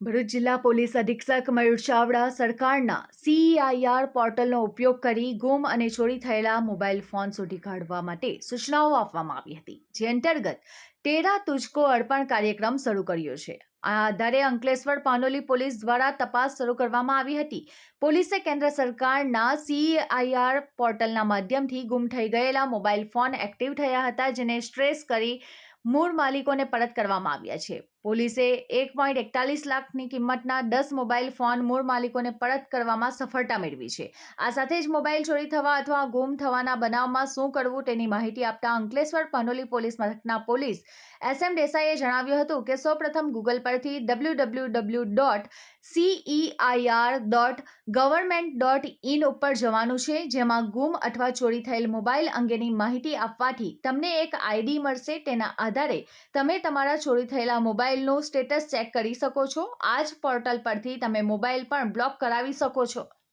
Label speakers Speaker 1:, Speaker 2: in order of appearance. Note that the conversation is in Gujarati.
Speaker 1: ભરૂચ જિલ્લા પોલીસ અધિક્ષક મયુર ચાવડા સરકારના સીઈઆઈઆર પોર્ટલનો ઉપયોગ કરી ગુમ અને ચોરી થયેલા મોબાઈલ ફોન શોધી કાઢવા માટે સૂચનાઓ આપવામાં આવી હતી, જે અંતર્ગત તેરા તુજકો અર્પણ કાર્યક્રમ શરૂ કર્યો છે. આ આધારે અંકલેશ્વર પાનોલી પોલીસ દ્વારા તપાસ શરૂ કરવામાં આવી હતી. પોલીસે કેન્દ્ર સરકારના સીઆઈઆર પોર્ટલના માધ્યમથી ગુમ થઈ ગયેલા મોબાઈલ ફોન એક્ટિવ થયા હતા, જેને સ્ટ્રેસ કરી મૂળ માલિકોને પરત કરવામાં આવ્યા છે. પોલીસે એક પોઈન્ટ એકતાલીસ લાખની કિંમતના દસ મોબાઈલ ફોન મૂળ માલિકોને પરત કરવામાં સફળતા મેળવી છે. આ સાથે જ મોબાઈલ ચોરી થવા અથવા ગુમ થવાના બનાવમાં શું કરવું તેની માહિતી આપતા અંકલેશ્વર પનોલી પોલીસ મથકના પોલીસ એસ એમ દેસાઈએ જણાવ્યું હતું કે સૌપ્રથમ ગૂગલ પરથી W W W dot CEIR dot government dot in ઉપર જવાનું છે, જેમાં ગુમ અથવા ચોરી થયેલ મોબાઈલ અંગેની માહિતી આપવાથી તમને એક આઈડી મળશે. તેના આધારે તમે તમારા ચોરી થયેલા મોબાઈલનું સ્ટેટસ ચેક કરી શકો છો. આ જ પોર્ટલ પરથી તમે મોબાઈલ પણ બ્લોક કરાવી શકો છો.